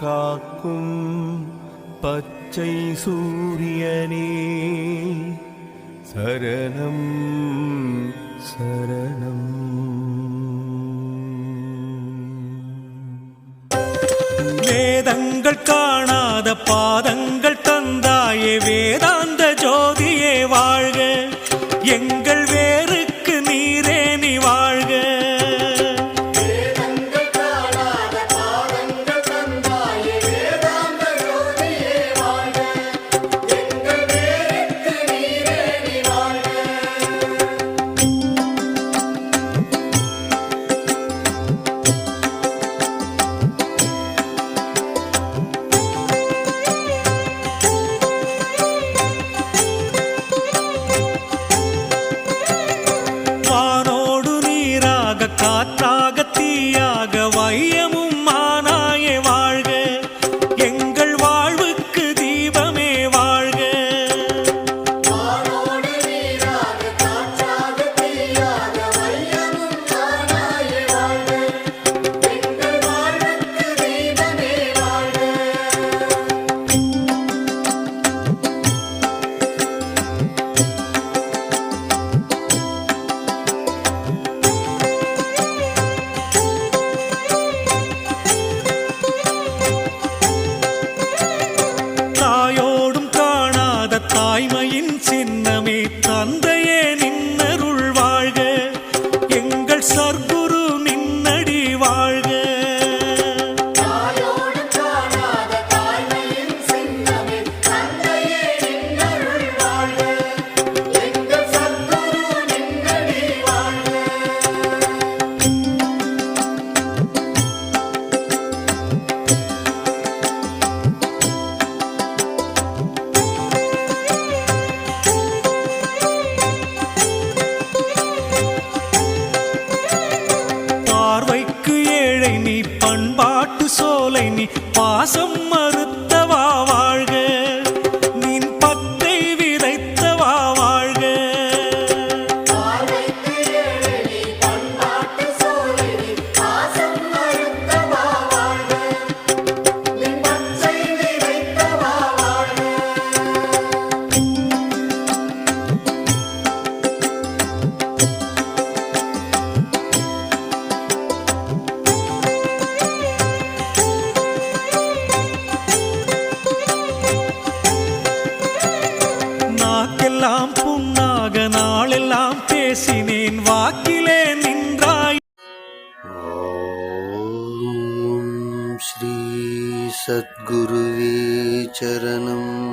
காக்கும் பச்சை சூரியனே. சரணம் சரணம். வேதங்கள் காணாத பாதங்கள் தந்தாயே வேதாந்த ஜோதியே வாழ்க. எங்கள் సాగతీయాగ వైయము தாய்மையின் சின்ன நீ பண்பாட்டு சோலை நீ பாசம் நாளெல்லாம் புண்ணாக நாளெல்லாம் பேசினேன். வாக்கிலே நின்றாய். ஸ்ரீ சத்குருவே சரணம்.